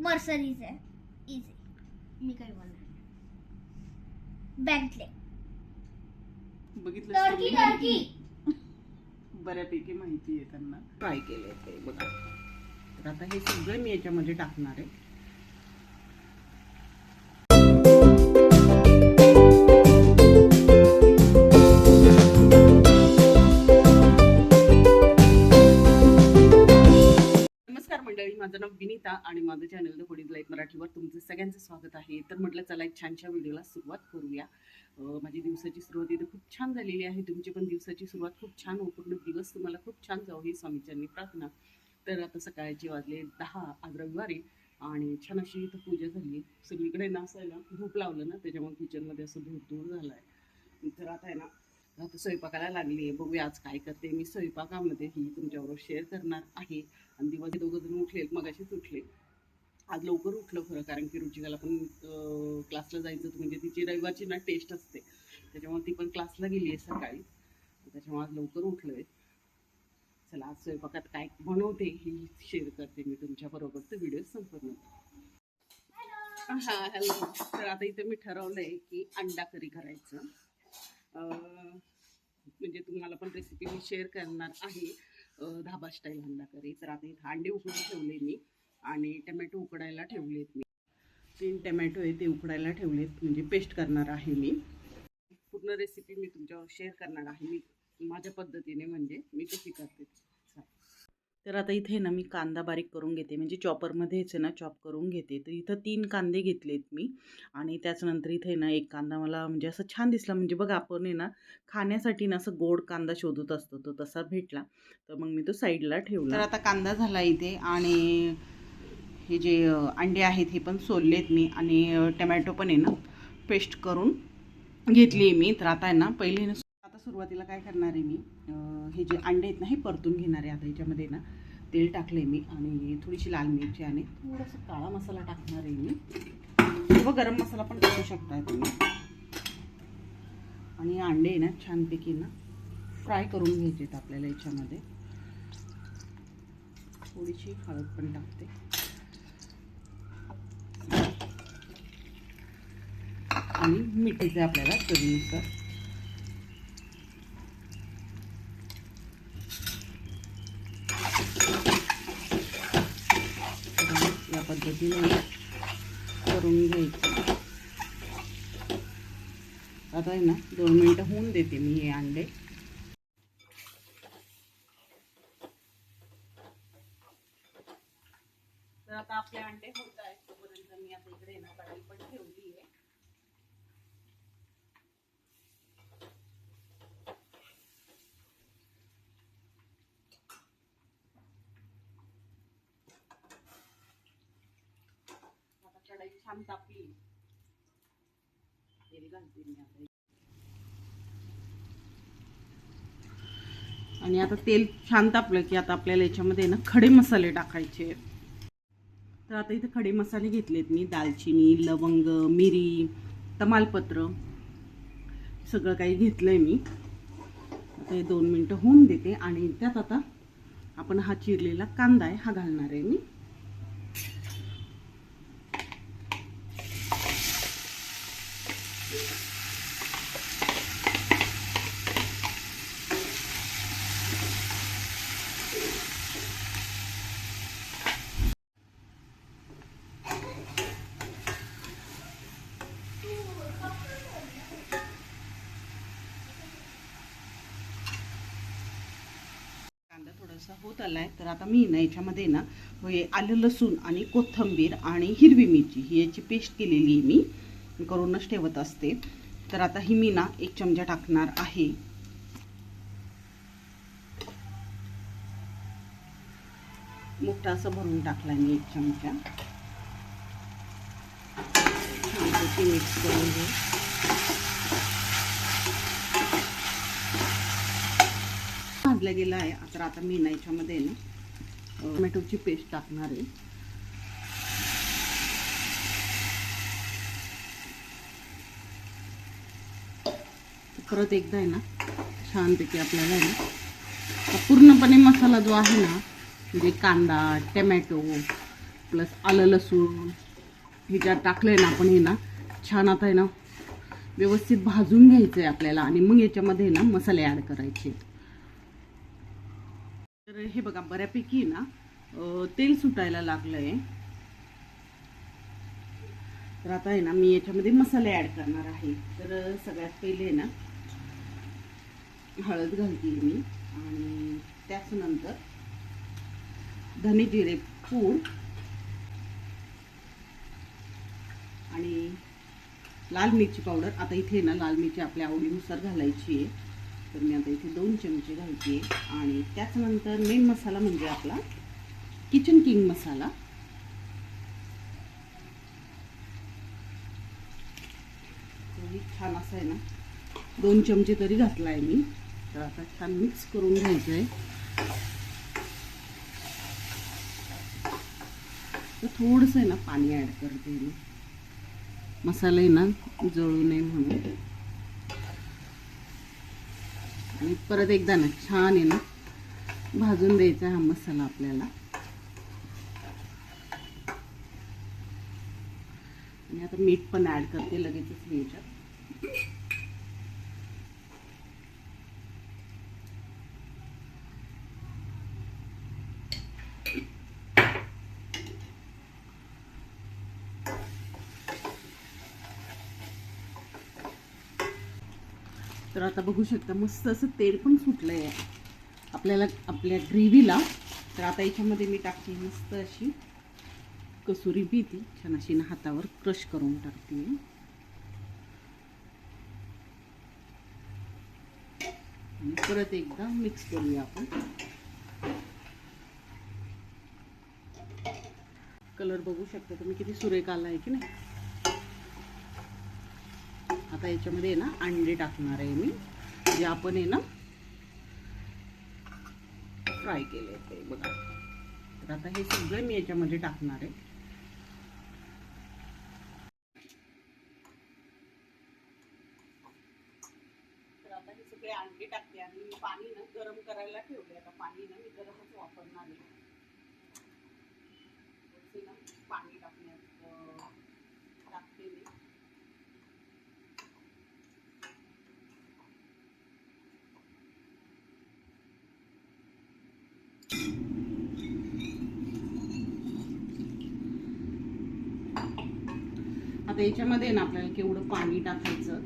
Mercedes आहे easy मी काही बोलणार बँकले बघितलं टर्की टर्की? बऱ्यापैकी माहिती आहे त्यांना. ट्राय केले ते बघा. तर आता हे सगळं मी याच्यामध्ये टाकणार आहे. माझं नाव विनीता आणि माझं चॅनल द कोडी लाईफ मराठीवर तुमचं सगळ्यांचं स्वागत आहे. तर म्हटलं चला एक छानशा व्हिडिओला सुरुवात करूया. माझी दिवसाची सुरुवात इथे खूप छान झालेली आहे. तुमची पण दिवसाची सुरुवात खूप छान हो पूर्ण दिवस तुम्हाला खूप छान जाऊ ही स्वामीच्यांनी प्रार्थना. तर आता सकाळचे वाजले दहा आज रविवारी आणि छान अशी इथं पूजा झाली. सगळीकडे ना असं धूप लावलं ना त्याच्यामुळे किचनमध्ये असं धूप धूर झालं आहे तर आता आहे ना आता स्वयंपाकाला लागली आहे बघूया आज काय करते मी. स्वयंपाकामध्ये ही तुमच्याबरोबर शेअर करणार आहे. आणि दिवस दोघं जण उठले मगाशीच उठले. आज लवकर उठलं खरं कारण की रुचिकाला पण क्लासला जायचं होतं. म्हणजे तिची रविवारची ना टेस्ट असते. त्याच्यामुळे ती पण क्लासला गेली आहे सकाळी. त्याच्यामुळे आज लवकर उठलं आहे चला आज स्वयंपाकात काय बनवते ही शेअर करते मी तुमच्याबरोबर तर व्हिडिओ संपूर्ण हां हॅलो तर आता इथे मी ठरवलं आहे की अंडा करी करायचं. अं, म्हणजे तुम्हाला पण रेसिपी मी शेअर करणार आहे. धाबा स्टाईल हल्ला करी तर आता इथं अंडे उकडून ठेवले मी आणि टमॅटो उकडायला ठेवलेत मी. तीन टमॅटो आहे ते उकडायला ठेवलेत म्हणजे पेस्ट करणार आहे मी. पूर्ण रेसिपी मी तुमच्यावर शेअर करणार आहे. मी माझ्या पद्धतीने म्हणजे मी कशी करते. तर आता इथे ना मी कांदा बारीक करून घेते. म्हणजे चॉपरमध्येच आहे ना चॉप करून घेते. तर इथं तीन कांदे घेतलेत मी. आणि त्याच्यानंतर इथे ना एक कांदा मला म्हणजे असं छान दिसला. म्हणजे बघ आपण आहे ना खाण्यासाठी ना असं गोड कांदा शोधत असतो. तो तसा भेटला. तर मग मी तो साईडला ठेवला. तर आता कांदा झाला इथे. आणि हे जे अंडे आहेत हे पण सोललेत मी. आणि टमॅटो पण आहे ना पेस्ट करून घेतली मी. तर आता आहे ना पहिले ना सुरुवातीला काय करणार आहे मी? हे जे अंडे आहेत ना हे परतून घेणार आहे आता याच्यामध्ये ना. तेल टाकले मी आणि थोडीशी लाल मिरची आणि थोडासा काळा मसाला टाकणार आहे मी. किंवा गरम मसाला पण टाकू शकताय तुम्ही. आणि अंडे आहे ना छानपैकी ना फ्राय करून घ्यायचे आहेत आपल्याला याच्यामध्ये. थोडीशी हळद पण टाकते. आणि मिठाचे आपल्याला चवीनुसार तर या पद्धतीने करून घ्यायचं. आता आहे ना दोन मिनटं होऊन देते मी हे अंडे तर आता आपले अंडे होत आहेत तोपर्यंत मी आता इकडे ना कढई पण ठेवली आहे आता कढई छान तापली तेल घालते मी आता आणि आता तेल छान तापलं की आता आपल्याला याच्यामध्ये ना खडे मसाले टाकायचे तर आता इथे खडे मसाले घेतलेत मी. दालचिनी लवंग मिरी तमालपत्र सगळं काही घेतलंय मी. आता हे दोन मिनटं होऊन देते आणि त्यात आता आपण हा चिरलेला कांदा आहे हा घालणार आहे मी. असा होत होत आलाय तर आता मी ना याच्यामध्ये ना हे आलं लसूण आणि कोथिंबीर आणि हिरवी मिरची ही याची पेस्ट केलेली आहे मी. मी करूनच ठेवत असते. तर आता ही मी ना एक चमचा टाकणार आहे. मोठा असं भरून टाकला मी एक चमचा. मिक्स करून घेऊ. भाजला गेला आहे. तर आता मी ना याच्यामध्ये ना टोमॅटोची पेस्ट टाकणार आहे. परत एकदा आहे ना छानपैकी आपल्याला आहे ना पूर्णपणे मसाला जो आहे ना म्हणजे कांदा टमॅटो प्लस आलं लसूण ह्याच्यात टाकलं आहे ना आपण हे ना छान आता आहे ना व्यवस्थित भाजून घ्यायचं आहे आपल्याला आणि मग याच्यामध्ये ना मसाले ॲड करायचे. तर हे बघा बऱ्यापैकी ना तेल सुटायला लागलं आहे तर आता आहे ना मी याच्यामध्ये मसाले ॲड करणार आहे. तर सगळ्यात पहिले ना हळद घालते मी. आणि त्याचनंतर धने जिरे पूड. आणि लाल मिरची पावडर. आता इथे ना लाल मिरची आपल्या आवडीनुसार घालायची आहे. तर मी आता इथे दोन चमचे घालते. आणि त्याचनंतर मेन मसाला म्हणजे आपला किचन किंग मसाला. तोही छान असा आहे ना. दोन चमचे तरी घातला आहे मी. तर आता छान मिक्स करून घ्यायचं आहे तर थोडंसं आहे ना पाणी ॲड करते मी. मसाला आहे ना जळू नये म्हणून. आणि परत एकदा ना छान आहे ना भाजून द्यायचा हा मसाला आपल्याला. आणि आता मीठ पण ॲड करते लगेचच मी तर आता बघू शकता मस्त असं तेल पण सुटलं आहे आपल्याला आपल्या ग्रेव्हीला. तर आता याच्यामध्ये मी टाकते मस्त अशी कसुरी भीती छान अशी ना हातावर क्रश करून टाकते. आणि परत एकदा मिक्स करूया आपण. कलर बघू शकता तुम्ही किती सुरेख आला आहे की नाही? आता याच्यामध्ये ना अंडे टाकणार आहे मी. जे आपण आहे ना फ्राय केले ते बघा. तर आता हे सगळं मी याच्यामध्ये टाकणार आहे. तर आता हे सगळे अंडे टाकते आणि मी पाणी ना गरम करायला ठेवले. आता पाणी ना मी गरमच वापरणार आहे थोडंसं ना पाणी टाकण्यात अं, टाकते मी आता याच्यामध्ये ना आपल्याला केवढं पाणी टाकायचं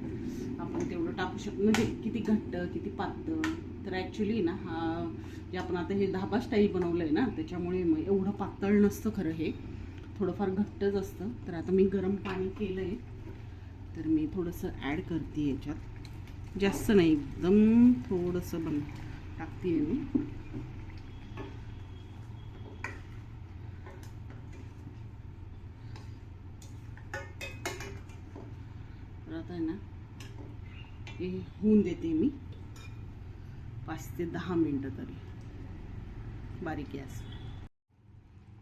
आपण तेवढं टाकू शकतो. म्हणजे किती घट्ट किती पातळ. तर ॲक्च्युली ना हा जे आपण आता हे धाबा स्टाईल बनवलं आहे ना त्याच्यामुळे मग एवढं पातळ नसतं खरं हे. थोडंफार घट्टच असतं. तर आता मी गरम पाणी केलं आहे तर मी थोडंसं ॲड करते याच्यात. जास्त नाही एकदम थोडंसं बन टाकते आहे मी तर आता आहे ना हे होऊन देते मी. पाच ते दहा मिनटं तरी. बारीक गॅस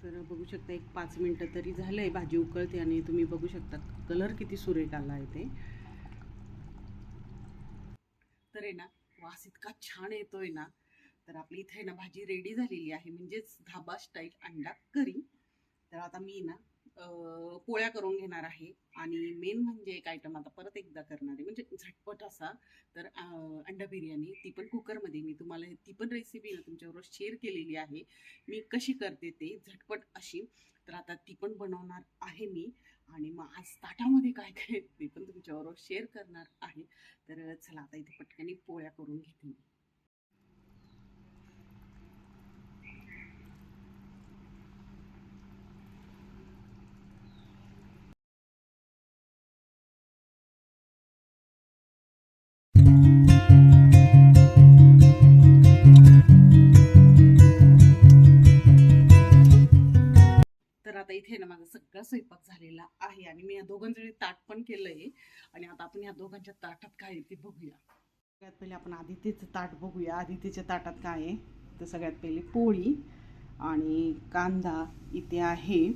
तर बघू शकता एक पाच मिनटं तरी झालं आहे भाजी उकळते आणि तुम्ही बघू शकता कलर किती सुरेख आला आहे ते. तर आहे ना वास इतका छान येतोय ना. तर आपली इथे आहे ना भाजी रेडी झालेली आहे. म्हणजेच धाबा स्टाईल अंडा करी. तर आता मी ना पोळ्या करून घेणार आहे. आणि मेन म्हणजे एक आयटम आता परत एकदा करणार आहे. म्हणजे झटपट असा. तर अंडा बिर्याणी ती पण कुकरमध्ये. मी तुम्हाला ती पण रेसिपी ना तुमच्याबरोबर शेअर केलेली आहे. मी कशी करते ते झटपट अशी. तर आता ती पण बनवणार आहे मी. आणि मग आज ताटामध्ये काय काय ते पण तुमच्याबरोबर शेअर करणार आहे. तर चला आता इथे पटकनी पोळ्या करून घेते. मी आपण ताटात काय आहे ते बघूया. सगळ्यात पहिले आपण आदित्यचं ताट बघूया. आदित्यच्या ताटात काय आहे? तर सगळ्यात पहिले पोळी आणि कांदा इथे आहे.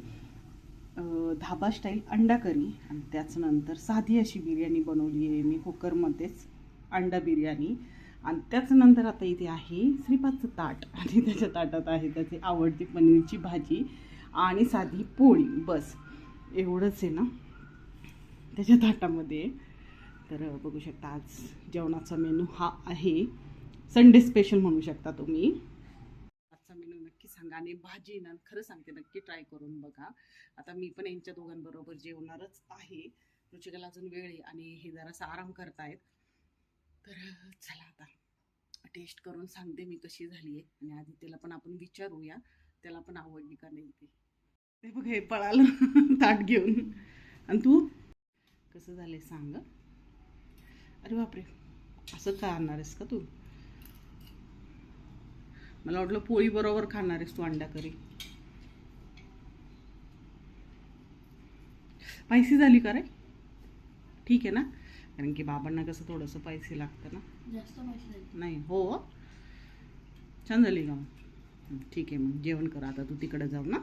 धाबा स्टाईल अंडा करी आणि त्याचनंतर साधी अशी बिर्याणी बनवली आहे मी कुकरमध्येच अंडा बिर्याणी. आणि त्याचनंतर आता इथे आहे श्रीपादचं ताट. आणि त्याच्या ताटात आहे त्याची आवडती पनीरची भाजी आणि साधी पोळी. बस एवढंच आहे ना? त्याच्या ताटामध्ये. तर बघू शकता आज जेवणाचा मेनू हा आहे. संडे स्पेशल म्हणू शकता तुम्ही. आजचा मेनू नक्की सांगा आणि भाजी ना खरं सांगते नक्की ट्राय करून बघा. आता मी पण यांच्या दोघांबरोबर जेवणारच आहे. रुचिकाला अजून वेळ आहे आणि हे जरासा आराम करतायत. तर चला आता टेस्ट करून सांगते मी कशी झाली आहे. आणि आधी त्याला पण आपण विचारूया. त्याला पण आवडली का नाही ते. ते बघ हे पळालं ताट घेऊन. आणि तू? कसं झालं सांग. अरे बापरे. असं आणणार आहेस का तू? मला वाटलं पोळी बरोबर खाणार आहेस तू अंडा करी. स्पायसी झाली का रे? ठीक आहे ना? कारण की बाबांना कसं थोडंसं पैसे लागतं ना? नाही हो. छान झाली का? मग ठीक आहे मग जेवण कर. आता तू तिकडे जाऊ ना.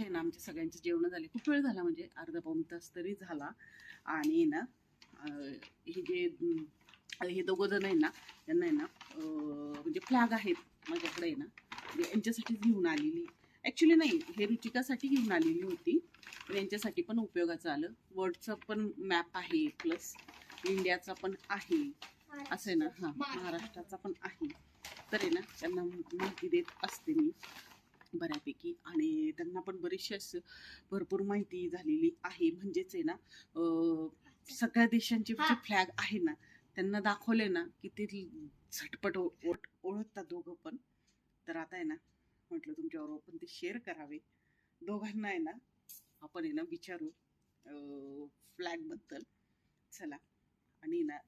हे ना आमच्या सगळ्यांचे जेवण झाले. खूप वेळ झाला म्हणजे अर्धा पाऊण तास तरी झाला. आणि ना हे जे हे दोघं जण आहे ना त्यांना आहे ना म्हणजे फ्लॅग आहेत माझ्याकडे आहे ना म्हणजे यांच्यासाठीच घेऊन आलेली. ॲक्च्युली नाही हे रुचिकासाठी घेऊन आलेली होती. पण यांच्यासाठी पण उपयोगाचं आलं. वर्डचं पण मॅप आहे प्लस इंडियाचा पण आहे. असं आहे ना हां महाराष्ट्राचा पण आहे. तर आहे ना त्यांना माहिती देत असते मी बऱ्यापैकी. आणि त्यांना पण बरीचशी असं भरपूर माहिती झालेली आहे. म्हणजेच आहे ना सगळ्या देशांचे जे फ्लॅग आहे ना त्यांना दाखवले ना की ते झटपट ओळखतात दोघं पण. तर आता आहे ना म्हटलं तुमच्याबरोबर पण ते शेअर करावे. दोघांना आहे ना आपण आहे ना विचारू फ्लॅगबद्दल चला. आणि ना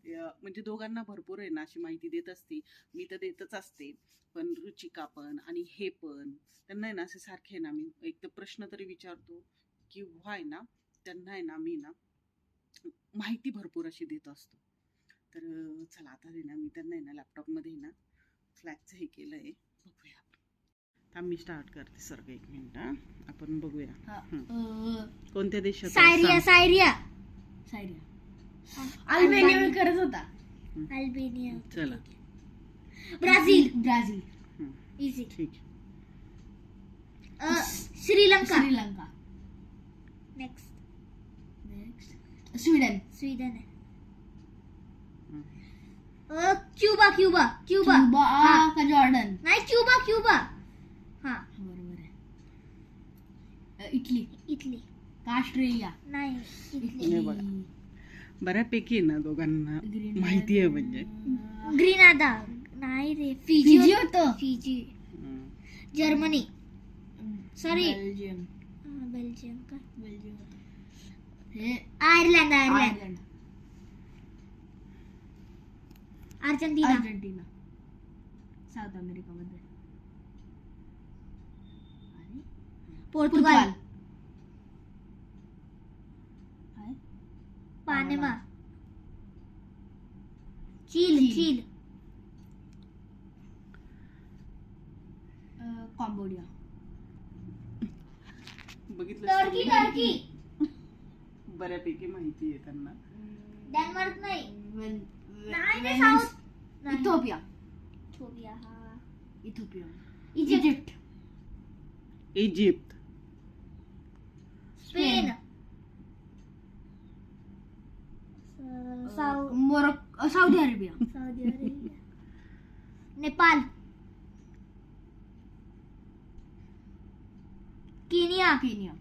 म्हणजे दोघांना भरपूर आहे ना अशी माहिती देत असते. मी तर देतच असते. पण रुचिका पण आणि हे पण. त्यांना आहे ना असे सारखे आहे ना मी एक तर प्रश्न तरी विचारतो किंवा आहे ना त्यांना आहे ना मी ना माहिती भरपूर अशी देत असतो. तर चला आता आहे ना मी त्यांना ना लॅपटॉपमध्ये ना फ्लॅगचं हे केलं आहे बघूया. थांब मी स्टार्ट करते सर्व एक मिनिट. आपण बघूया. हं. कोणत्या देशात सायरिया सायरिया. सायरिया. अल्बेनिया मी करत होता. अल्बेनिया. चला. ब्राझील. ब्राझील. हं, इझी. ठीक. आहे. Sri Lanka. Sri Lanka. Next Sweden. Sweden आहे. हं. अ, क्युबा क्युबा क्युबा. क्युबा हा. का जॉर्डन? नाही क्युबा क्युबा. हा. बरोबर आहे. अ, इटली. इटली. का ऑस्ट्रेलिया? नाही इटली. हे बघा. बऱ्यापैकी ना दोघांना ग्रीन माहिती आहे म्हणजे. ग्रीनादा नाही रे फिजी फिजी होतं. फिजी. हं. जर्मनी. Sorry. बेल्जियम. हा, बेल्जियम का? बेल्जियम होतं. Ireland Ireland. Ireland. Argentina Argentina South America मध्ये आणि पोर्तुगाल? पानेमा. Chile Chile. कॉम्बोडिया. बघितलं टर्की टर्की. बऱ्यापैकी माहिती आहे त्यांना. डेन्मार्क नाही. इथोपिया. इथोपिया हा. इथोपिया. इजिप्त. इजिप्त. स्पेन. साऊ- मोरक Saudi Arabia. Arabia. Nepal. Kenya. Kenya.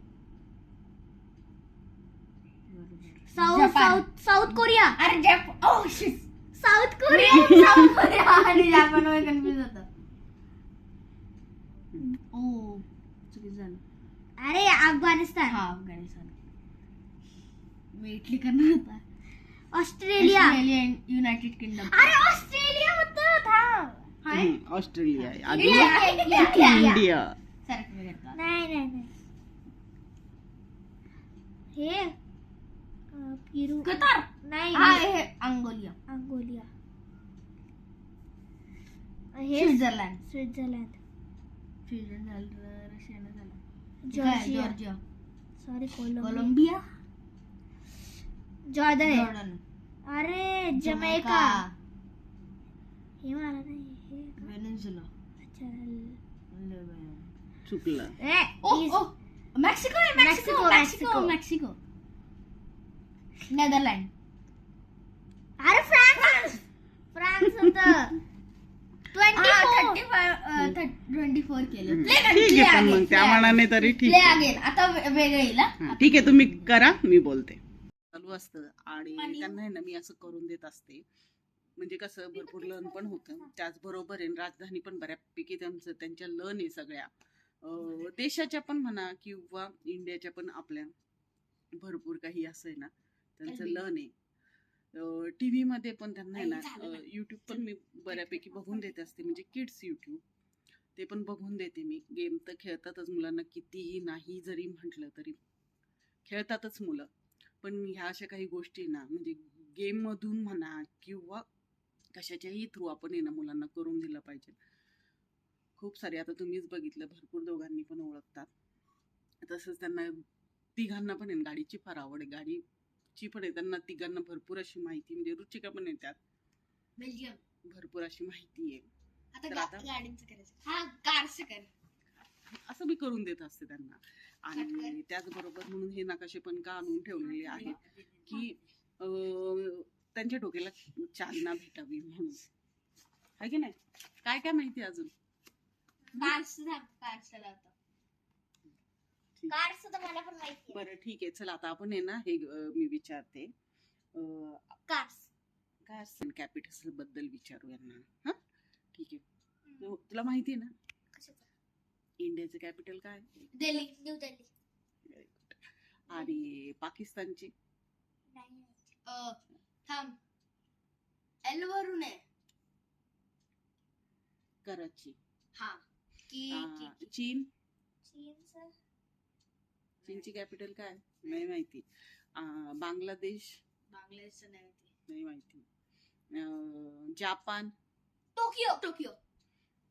South Japan. South South Korea अरे जप ओ shit South Korea South Korea आणि जापानमध्ये कन्फ्युज होतं. ओ चुकीचं झालं. अरे अफगाणिस्तान. हा अफगाणिस्तान. मी इटली करणार होता. ऑस्ट्रेलिया. ऑस्ट्रेलिया युनायटेड किंगडम अरे ऑस्ट्रेलिया होतं. थांब. हाय. हं, ऑस्ट्रेलिया आहे आणि इंडिया, इंडिया, इंडिया. इंडिया. सारखं करतात नाही नाही नाही. हे? पिरू कतार नाही हा हे अंगोलिया अंगोलिया हे स्वित्झर्लंड स्वित्झर्लंड स्वित्झर्लंड रशियानं झालं Georgia Georgia sorry Colombia Colombia Jordan. Jordan अरे जमैका हे मला नाही का? वेनेझुला अच्छा चुकलं ए, ओ ओ Mexico Mexico, Mexico Mexico Netherland अरे फ्रान्स! फ्रान्स होतं. ट्वेंटी फाय ट्वेंटी फोर केले. ठीक आहे पण मग त्या मानाने तरी ठीक प्ले आहे. अगेन आता वे- वेगळं येईल हा? हा, ठीक आहे. तुम्ही करा मी बोलते. चालू असतं. आणि त्यांना आहे ना मी असं करून देत असते. म्हणजे कसं भरपूर लन पण होतं. त्याचबरोबर आहे. ना, राजधानी पण बऱ्यापैकी त्यांचं त्यांच्या लन आहे सगळ्या. अं, देशाच्या पण म्हणा किंवा इंडियाच्या पण आपल्या भरपूर काही असं आहे ना. त्यांचं. लन आहे. टी व्ही मध्ये पण त्यांना आहे ना. युट्यूब पण मी बऱ्यापैकी बघून देत असते. म्हणजे किड्स युट्यूब ते पण बघून देते मी. गेम तर खेळतातच मुलांना. कितीही नाही जरी म्हटलं तरी. खेळतातच मुलं. पण ह्या अशा काही गोष्टी ना म्हणजे गेममधून म्हणा किंवा कशाच्याही थ्रू आपण आहे ना मुलांना करून दिलं पाहिजे. खूप सारे आता तुम्हीच बघितलं. भरपूर दोघांनी पण ओळखतात. तसंच त्यांना तिघांना पण आहे ना गाडीची फार आवड आहे. गाडीची पण आहे. त्यांना तिघांना भरपूर अशी माहिती म्हणजे रुचिका पण आहे त्यात बेल्जियम. भरपूर अशी माहिती आहे. आता तर गा- आता- गाडींचं करायचं. हा कारचं कर. असं मी करून देत असते त्यांना. आणि. त्याचबरोबर म्हणून हे नकाशे पण का आणून ठेवलेले आहेत की अं, त्यांच्या डोक्याला चालना भेटावी म्हणून. आहे की नाही? काय काय माहिती अजून? कारचं थांब कारचं लावतो. कार्स तर मला पण माहिती बरं ठीक आहे. चला आता आपण आहे ना हे अं, मी विचारते. असतं कॅपिटलबद्दल विचारू यांना. हा? ठीक आहे. तु- तुला माहिती आहे ना? इंडियाचं कॅपिटल काय? दिल्ली न्यू दिल्ली. Very good. आणि पाकिस्तानची? अ, थांब. एल वरून आहे. कराची. हा. की अं, की- चीन? चीनचं? चीनची कॅपिटल काय? नाही माहिती. अं, बांगलादेश? बांगलादेशचं नाही माहिती. नाही माहिती. अं, जापान? टोकियो. टोकियो.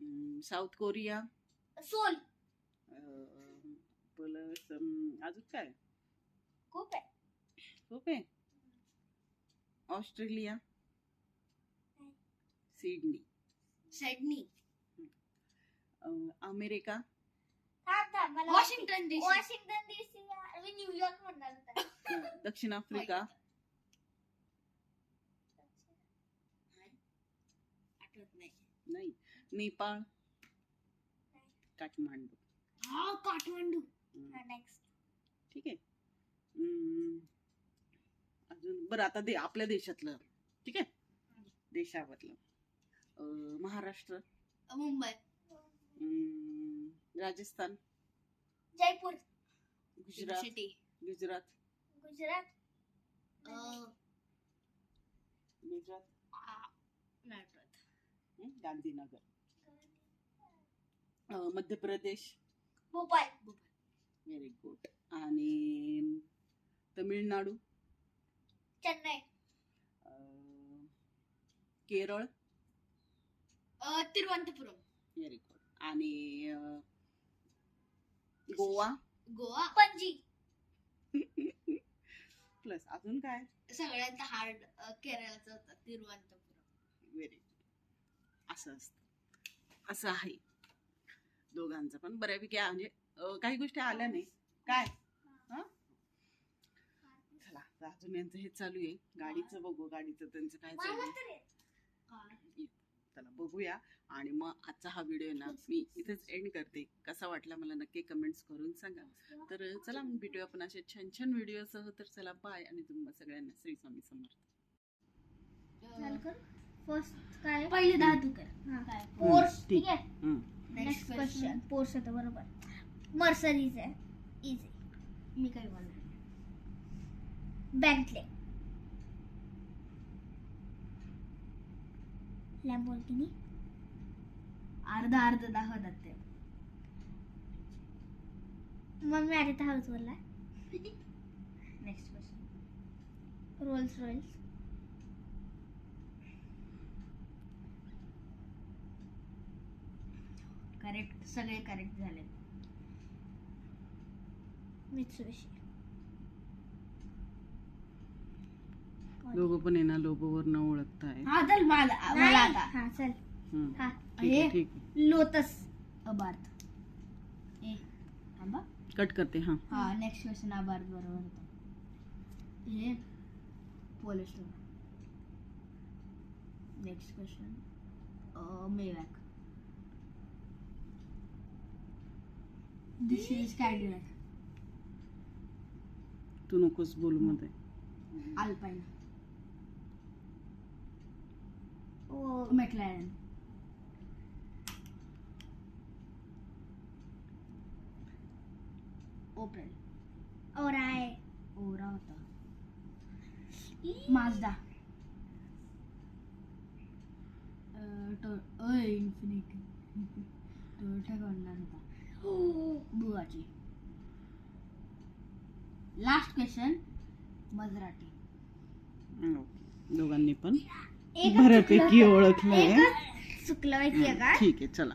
अं, साऊथ कोरिया? सोल. प्लस अजून काय? खूप आहे. खूप आहे. ऑस्ट्रेलिया? सिडनी. सिडनी. अं, अमेरिका? मला वॉशिंग्टन डीसी वॉशिंग्टन डीसी मी न्यूयॉर्क म्हणणार होता. दक्षिण आफ्रिका. आठवत नाही नाही नेपाळ. काठमांडू. हा काठमांडू. नेक्स्ट ठीक आहे. अजून बरं आता दे आपल्या देशातलं. ठीक आहे? देशामधलं अं, महाराष्ट्र. मुंबई. अं, राजस्थान. जयपूर. गुजरात. सिटी. गुजरात. गुजरात. गुजरात. नाही आठवत हं, गांधीनगर. अं, मध्य प्रदेश भोपाळ. व्हेरी गुड आणि तमिळनाडू. चेन्नई. अं, केरळ. अ, तिरुवनंतपुरम. व्हेरी गुड आणि अं, गोवा. गोवा. पणजी. प्लस अजून काय? सगळ्यात हार्ड केरळाचं होतं तिरुवनंतपुरम. व्हेरी असं असतं. असं आहे. दोघांचं पण बऱ्यापैकी. म्हणजे काही गोष्टी आल्या नाही. काय? हं? चला अजून यांचं हे चालू आहे. गाडीचं बघू गाडीचं त्यांचं काय चालू आहे. चला बघूया. आणि मग आजचा हा व्हिडिओ ना मी इथेच एंड करते. कसा वाटला मला नक्की कमेंट्स करून सांगा. तर चला मग भेटूया आपण अशा छान छान व्हिडिओसह तर चला बाय आणि तुम्हाला सगळ्यांना श्री स्वामी समर्थ. चाल कर? फर्स्ट काय? पहिले दहा तू कर. हा. काय? पोर्स ठीक. आहे? हं. नेक्स्ट क्वेश्चन पोर्स होतं बरोबर. मर्सरीज आहे इझी मी काय बोलणार? बँकले लॅम्बोर्गिनी अर्धा अर्धा दाखवतात ते. मग मी आधी तर हाऊस बोलला next question Rolls Royals correct सगळे करेक्ट झाले मित्सुबिशी दोघं पण आहे ना लोगोवर न ओळखताय हा चल मला मला आता. हा चल. हं. हा हे? Lotus Abarth. ए कट करते हाँ हा। नेक्स्ट क्वेश्चन आभार बरोबर होता पोलेस्टर नेक्स्ट क्वेश्चन मेवॅक। दिस इज़ कॅडिलॅक तू नकोस बोलू मध्ये अल्पाईन ओ मॅकलॅरन ओप्रेल और आहे ओरा होता माजदा इन्फिनिटी टोयोटा कडणार होता बुगाची लास्ट क्वेश्चन मजराटी दोघांनी पण. बऱ्यापैकी होतं. ओळखलंय एकच चुकलं ठीक आहे चला.